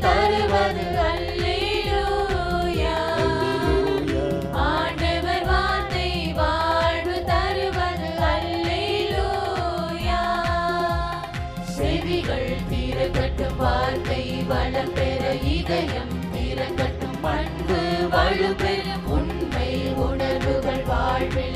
தருவது அல்லேலூயா. ஆண்டவர் வார்த்தை வாழ்வு தருவது அல்லேலூயா. செவிகள் திறக்கட்டும் வார்த்தை வளம் பெற இதயம் திறக்கட்டும் பண்பு வலுப்பெறும் உண்மை உணர்வுகள் வாழ்வில்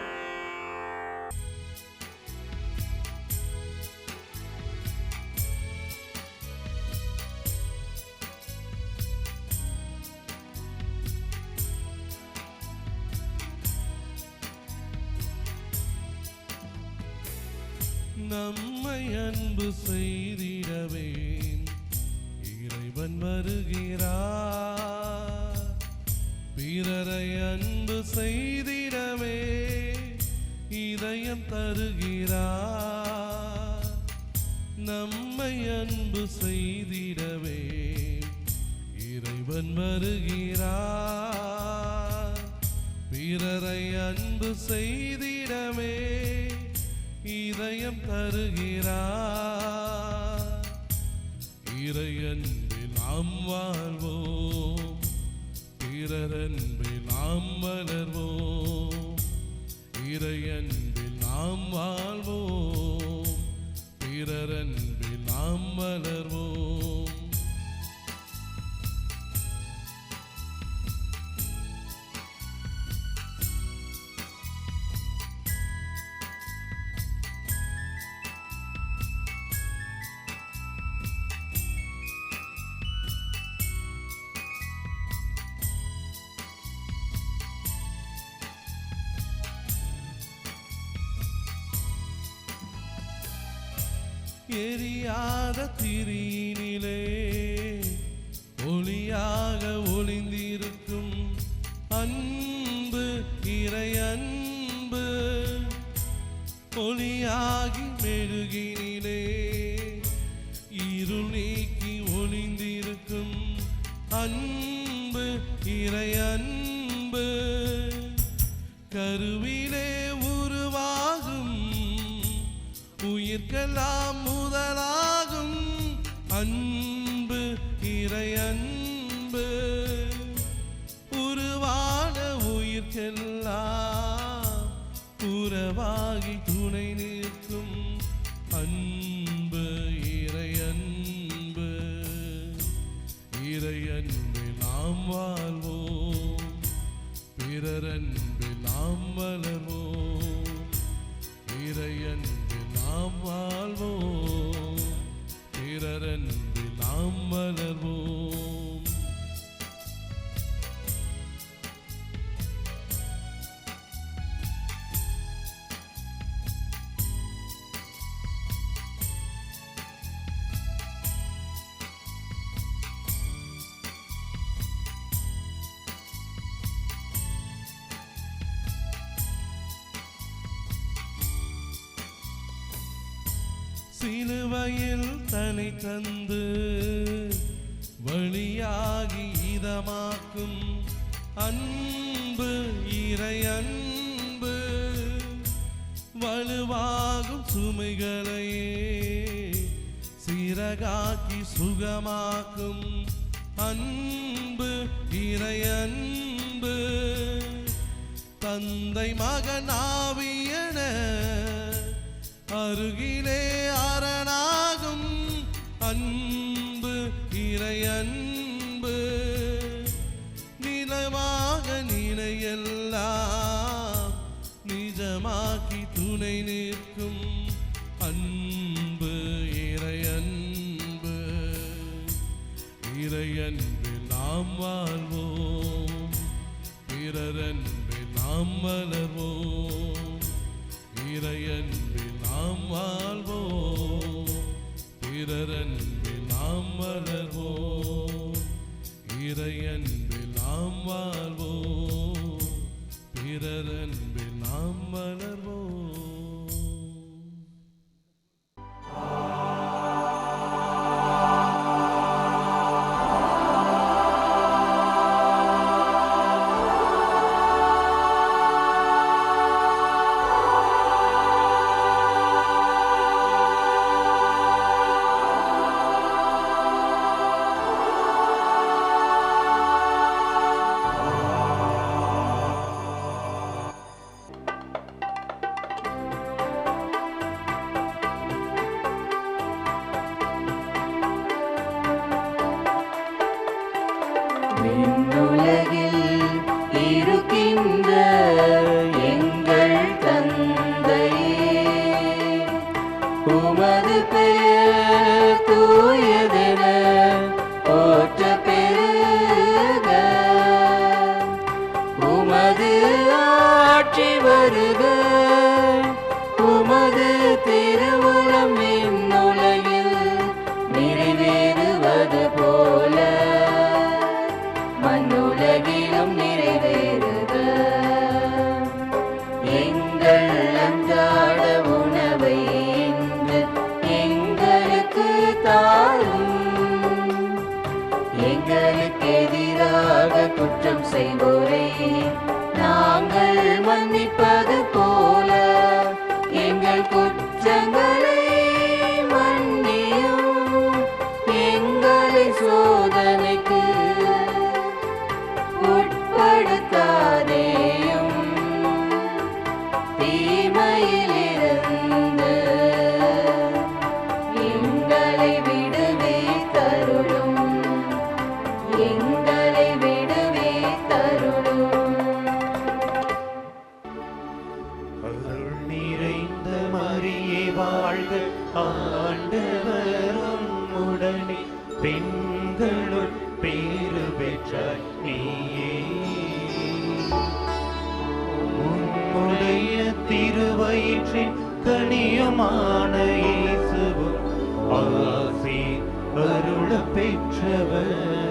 வருகிறார் பிறரை அன்பு செய்திடவே இதயம் தருகிறார். நம்மை அன்பு செய்திடவே இறைவன் வருகிறார். பிறரை அன்பு செய்திடவே இதயம் தருகிறார். இறையன்பில் நாம் வாழ்வோம். பிறரன்பில் நாம் வளர்வோம். இறையன்பில் நாம் வாழ்வோம். பிறரன்பில் நாம் வளர்வோம். எரியாத திரியினிலே ஒளியாக ஒளிந்திருக்கும் அன்பு இறை அன்பு ஒளியாகி மெழுகினிலே இருள் நீக்கி ஒளிந்திருக்கும் அன்பு இறை அன்பு கருவிலே உருவாகும் உயிர்க்கெல்லாம் சிலுவையில் தனி தந்து வழியாகி இதமாக்கும் அன்பு இறை அன்பு. வலுவாகும் சுமைகளையே சிறகாக்கி சுகமாக்கும் அன்பு இறை அன்பு. தந்தை மகனாவியன அருகிலே அரணாகும் அன்பு இறையன்பு. நிலமாக நிலையெல்லாம் நிஜமாக்கி துணை நிற்கும் அன்பு இறையன்பு. இறையன்பில் நாம் வாழ்வோம். பிறரன்பில் நாம் வளர்வோம். இறையன்பில் வாழ்வோம் பிறரன்பில் நாம் வளர்வோம். இறையன்பில் நாம் வாழ் விண்ணுலகில் இருக்கின்ற சோதனைக்கு உட்படுத்தாதேயும். தீமையிலிருந்து எங்களை விடுவே தருளும். எங்களை விடுவே தருளும். அருள் நிறைந்த மரியே வாழ்க. ஆண்டவரும் உடனே பெண்களுள் பேரு பெற்ற நீயே. உன்னுடைய திருவயிற்றின் கனியமான இயேசுவும் ஆசி அருள பெற்றவர்.